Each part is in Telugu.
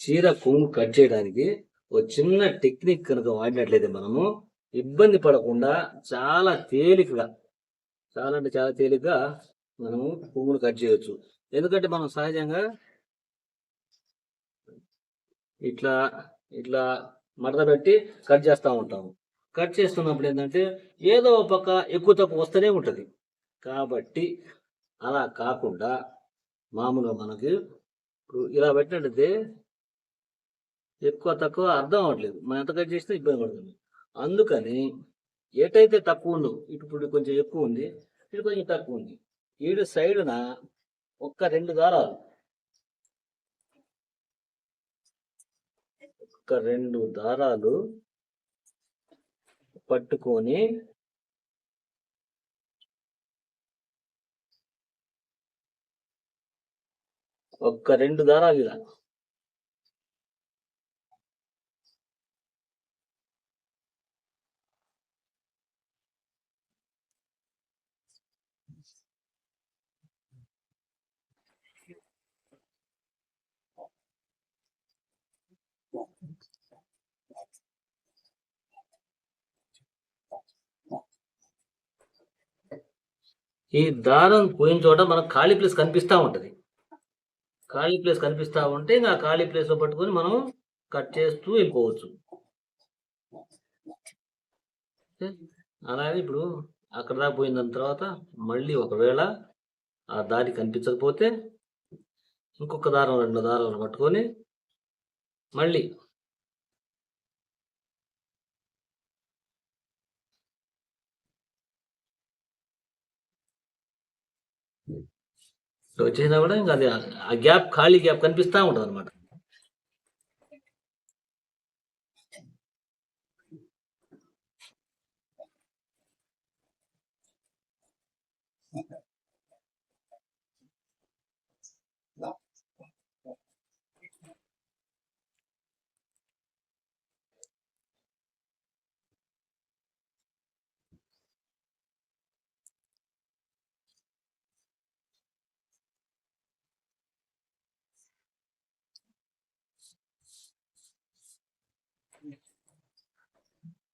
చీర కొంగు కట్ చేయడానికి ఒక చిన్న టెక్నిక్ కనుక వాడినట్లయితే మనము ఇబ్బంది పడకుండా చాలా తేలికగా చాలా అంటే చాలా తేలికగా మనము పువ్వును కట్ చేయవచ్చు ఎందుకంటే మనం సహజంగా ఇట్లా ఇట్లా మడత పెట్టి కట్ చేస్తూ ఉంటాము. కట్ చేస్తున్నప్పుడు ఏంటంటే ఏదో ఒక పక్క ఎక్కువ తక్కువ వస్తూనే ఉంటుంది. కాబట్టి అలా కాకుండా మామూలుగా మనకి ఇప్పుడు ఇలా పెట్టినట్టయితే ఎక్కువ తక్కువ అర్థం అవ్వట్లేదు. మనం ఎంత కట్ చేసినా ఇబ్బంది పడుతుంది అందుకని ఎటైతే తక్కువ ఉందో ఇటు ఇప్పుడు కొంచెం ఎక్కువ ఉంది ఇటు కొంచెం తక్కువ ఉంది. ఈడు సైడున ఒక్క రెండు దారాలు. ఒక్క రెండు దారాలు పట్టుకొని ఒక్క రెండు దారాలు ఇలా. ఈ దారం పోయిన చోట మనకు ఖాళీ ప్లేస్ కనిపిస్తూ ఉంటుంది. ఖాళీ ప్లేస్ కనిపిస్తూ ఉంటే ఇంకా ఆ ఖాళీ ప్లేస్లో పట్టుకొని మనం కట్ చేస్తూ వెళ్ళిపోవచ్చు. అలాగే ఇప్పుడు అక్కడ దాకా పోయిన దాని తర్వాత మళ్ళీ ఒకవేళ ఆ దారి కనిపించకపోతే ఇంకొక దారం రెండు దారాలు పట్టుకొని మళ్ళీ ఇట్లా వచ్చేసినా కూడా ఇంకా అది ఆ- ఆ గ్యాప్ ఖాళీ గ్యాప్ కనిపిస్తూ ఉంటుంది అనమాట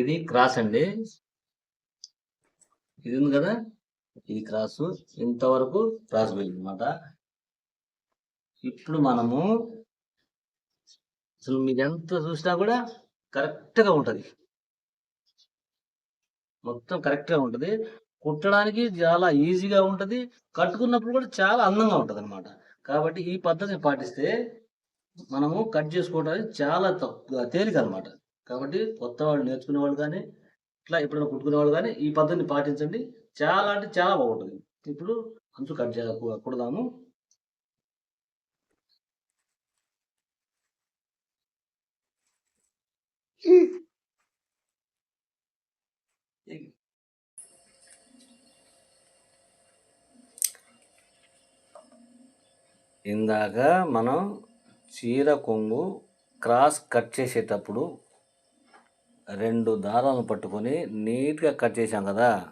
ఇది క్రాస్ అండి. ఇది ఉంది కదా? ఇది క్రాస్. ఇంతవరకు క్రాస్ వెళ్ళింది అనమాట ఇప్పుడు మనము అసలు మీరు ఎంత చూసినా కూడా కరెక్ట్గా ఉంటుంది. మొత్తం కరెక్ట్గా ఉంటుంది. కుట్టడానికి చాలా ఈజీగా ఉంటుంది. కట్టుకున్నప్పుడు కూడా చాలా అందంగా ఉంటుంది అనమాట కాబట్టి ఈ పద్ధతిని పాటిస్తే మనము కట్ చేసుకోవడానికి చాలా తక్కువ తేలిక అనమాట కాబట్టి కొత్త వాళ్ళు నేర్చుకునే వాళ్ళు కానీ ఇట్లా ఎప్పుడైనా కుట్టుకునే వాళ్ళు కానీ ఈ పద్ధతిని పాటించండి. చాలా అంటే చాలా బాగుంటుంది. ఇప్పుడు అంచు కట్ చేయకూడదాము కుడదాము. ఇందాక మనం చీర కొంగు క్రాస్ కట్ చేసేటప్పుడు రెండు దారాలను పట్టుకొని నీట్గా కట్ చేసాం కదా.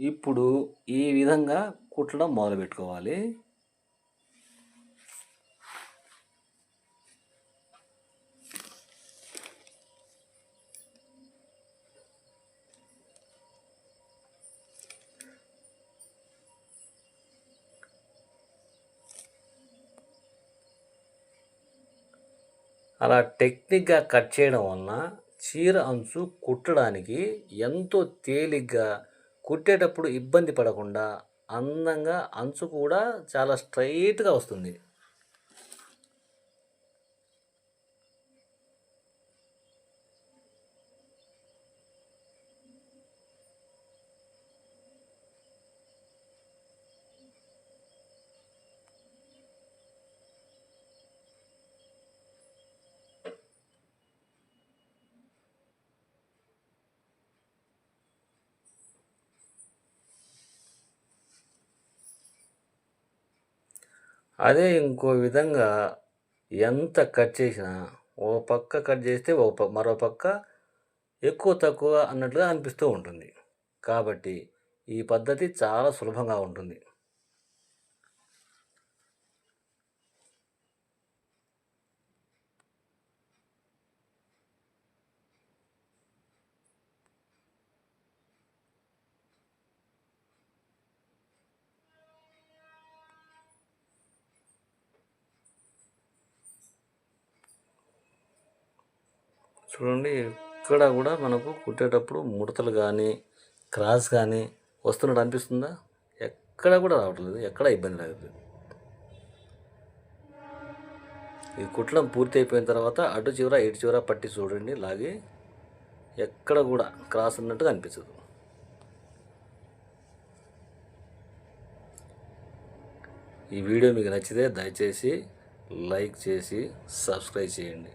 ఇప్పుడు ఈ విధంగా కుట్టడం మొదలు పెట్టుకోవాలి అలా టెక్నిక్గా కట్ చేయడం వలన చీర అంచు కుట్టడానికి ఎంతో తేలిగ్గా కుట్టేటప్పుడు ఇబ్బంది పడకుండా అందంగా అంచు కూడా చాలా స్ట్రైట్గా వస్తుంది. అదే ఇంకో విధంగా ఎంత కట్ చేసినా ఓ పక్క కట్ చేస్తే ఓ ప మరో పక్క ఎక్కువ తక్కువ అన్నట్లుగా అనిపిస్తూ ఉంటుంది. కాబట్టి ఈ పద్ధతి చాలా సులభంగా ఉంటుంది. చూడండి ఇక్కడ కూడా మనకు కుట్టేటప్పుడు ముడతలు కానీ క్రాస్ కానీ వస్తున్నట్టు అనిపిస్తుందా? ఎక్కడ కూడా రావట్లేదు ఎక్కడ ఇబ్బంది లేదు. ఈ కుట్టడం పూర్తి అయిపోయిన తర్వాత అటు చివర ఇటు చివర పట్టి చూడండి లాగి ఎక్కడ కూడా క్రాస్ ఉన్నట్టుగా అనిపించదు. ఈ వీడియో మీకు నచ్చితే దయచేసి లైక్ చేసి సబ్స్క్రైబ్ చేయండి.